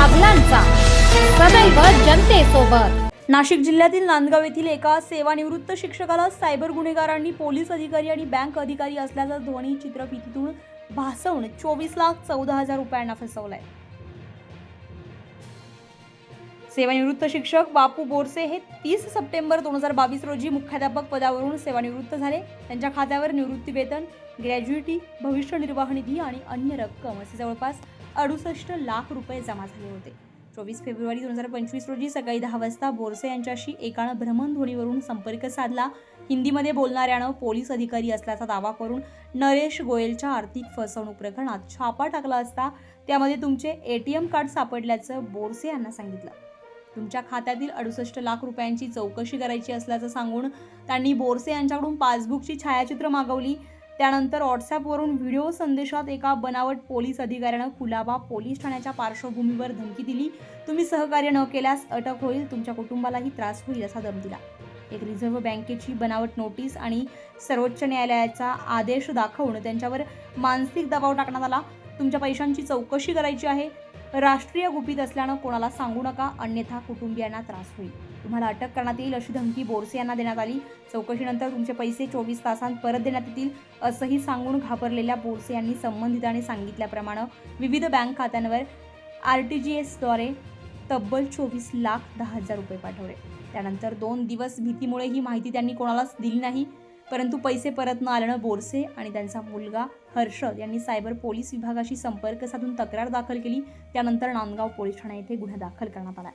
औरंगाबाद नाशिक जिल्ह्यातील नांदगाव येथील एका सेवानिवृत्त शिक्षकाला सायबर गुन्हेगारांनी पोलीस अधिकारी आणि बँक अधिकारी असल्याचा ध्वनी चित्रफितीतून भासवून चोवीस लाख चौदा हजार रुपयांना फसवलाय. सेवानिवृत्त शिक्षक बापू बोरसे हे तीस सप्टेंबर दोन हजार बावीस रोजी मुख्याध्यापक पदावरून सेवानिवृत्त झाले. त्यांच्या खात्यावर निवृत्ती वेतन ग्रॅज्युएटी भविष्य निर्वाह निधी आणि अन्य रक्कम असे जवळपास अडुसष्ट लाख रुपये जमा झाले होते. चोवीस फेब्रुवारी दोन हजार पंचवीस रोजी सकाळी दहा वाजता बोरसे यांच्याशी एकानं भ्रमणध्वनीवरून संपर्क साधला. हिंदीमध्ये बोलणाऱ्यानं पोलीस अधिकारी असल्याचा दावा करून नरेश गोयलच्या आर्थिक फसवणूक प्रकरणात छापा टाकला असता त्यामध्ये तुमचे ए टी एम कार्ड सापडल्याचं बोरसे यांना सांगितलं. तुमच्या खात्यातील अडुसष्ट लाख रुपयांची चौकशी करायची असल्याचं सांगून त्यांनी बोरसे यांच्याकडून पासबुकची छायाचित्र मागवली. त्यानंतर व्हॉट्सॲपवरून व्हिडिओ संदेशात एका बनावट पोलीस अधिकाऱ्यानं कुलाबा पोलीस ठाण्याच्या पार्श्वभूमीवर धमकी दिली. तुम्ही सहकार्य न केल्यास अटक होईल तुमच्या कुटुंबालाही त्रास होईल असा दम दिला एक रिझर्व्ह बँकेची बनावट नोटीस आणि सर्वोच्च न्यायालयाचा आदेश दाखवून त्यांच्यावर मानसिक दबाव टाकण्यात आला. तुमच्या पैशांची चौकशी करायची आहे. राष्ट्रीय गुपित असल्यानं कोणाला सांगू नका अन्यथा कुटुंबियांना त्रास होईल. तुम्हाला अटक करण्यात येईल अशी धमकी बोरसे यांना देण्यात आली. चौकशीनंतर तुमचे पैसे चोवीस तासांत परत देण्यात येतील असंही सांगून घाबरलेल्या बोरसे यांनी संबंधितांनी सांगितल्याप्रमाणे विविध बँक खात्यांवर आर टी जी एसद्वारे तब्बल चोवीस लाख दहा हजार रुपये पाठवले. त्यानंतर दोन दिवस भीतीमुळे ही माहिती त्यांनी कोणालाच दिली नाही. परंतु पैसे परत न आल्यानं बोरसे आणि त्यांचा मुलगा हर्षद यांनी सायबर पोलीस विभागाशी संपर्क साधून तक्रार दाखल केली. त्यानंतर नांदगाव पोलीस ठाणे येथे गुन्हा दाखल करण्यात आला